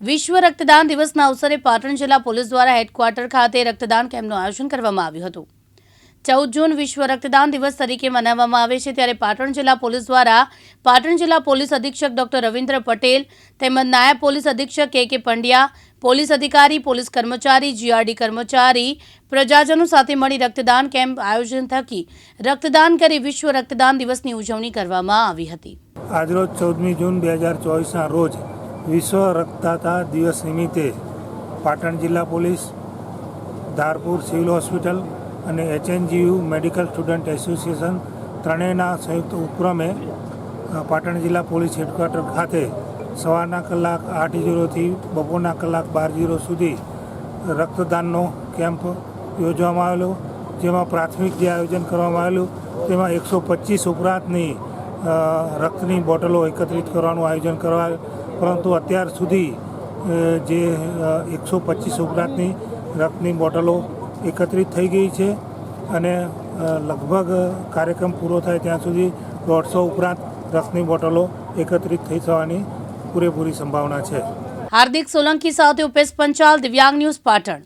વિશ્વ રક્તદાન દિવસના અવસરે પાટણ જિલ્લા પોલીસ દ્વારા હેડક્વાર્ટર ખાતે રક્તદાન કેમ્પનું આયોજન કરવામાં આવ્યું હતું. ચૌદ જૂન વિશ્વ રક્તદાન દિવસ તરીકે મનાવવામાં આવે છે ત્યારે પાટણ જિલ્લા પોલીસ દ્વારા પાટણ જિલ્લા પોલીસ અધિક્ષક ડોક્ટર રવિન્દ્ર પટેલ, તેમજ નાયબ પોલીસ અધિક્ષક કે કે પંડ્યા, પોલીસ અધિકારી, પોલીસ કર્મચારી, જીઆરડી કર્મચારી, પ્રજાજનો સાથે મળી રક્તદાન કેમ્પ આયોજન થકી રક્તદાન કરી વિશ્વ રક્તદાન દિવસની ઉજવણી કરવામાં આવી હતી. આજરોજ ચૌદમી જૂન બે હજાર ચોવીસના રોજ વિશ્વ રક્તદાતા દિવસ નિમિત્તે પાટણ જિલ્લા પોલીસ, ધારપુર સિવિલ હોસ્પિટલ અને એચએનજીયુ મેડિકલ સ્ટુડન્ટ એસોસિએશન ત્રણેયના સંયુક્ત ઉપક્રમે પાટણ જિલ્લા પોલીસ હેડક્વાર્ટર ખાતે સવારના કલાક આઠ જીરોથી બપોરના કલાક બાર જીરો સુધી રક્તદાનનો કેમ્પ યોજવામાં આવેલો. જેમાં પ્રાથમિક જે આયોજન કરવામાં આવેલું, તેમાં એકસો પચીસ ઉપરાંતની રક્તની બોટલો એકત્રિત કરવાનું આયોજન કરવા પરંતુ અત્યાર સુધી જે એકસો પચીસ ઉપરાંતની રક્તની બોટલો એકત્રિત થઈ ગઈ છે અને લગભગ કાર્યક્રમ પૂરો થાય ત્યાં સુધી દોઢસો ઉપરાંત રક્તની બોટલો એકત્રિત થઈ થવાની પૂરેપૂરી સંભાવના છે. હાર્દિક સોલંકી સાથે ઉપેશ પંચાલ, દિવ્યાંગ ન્યૂઝ પાટણ.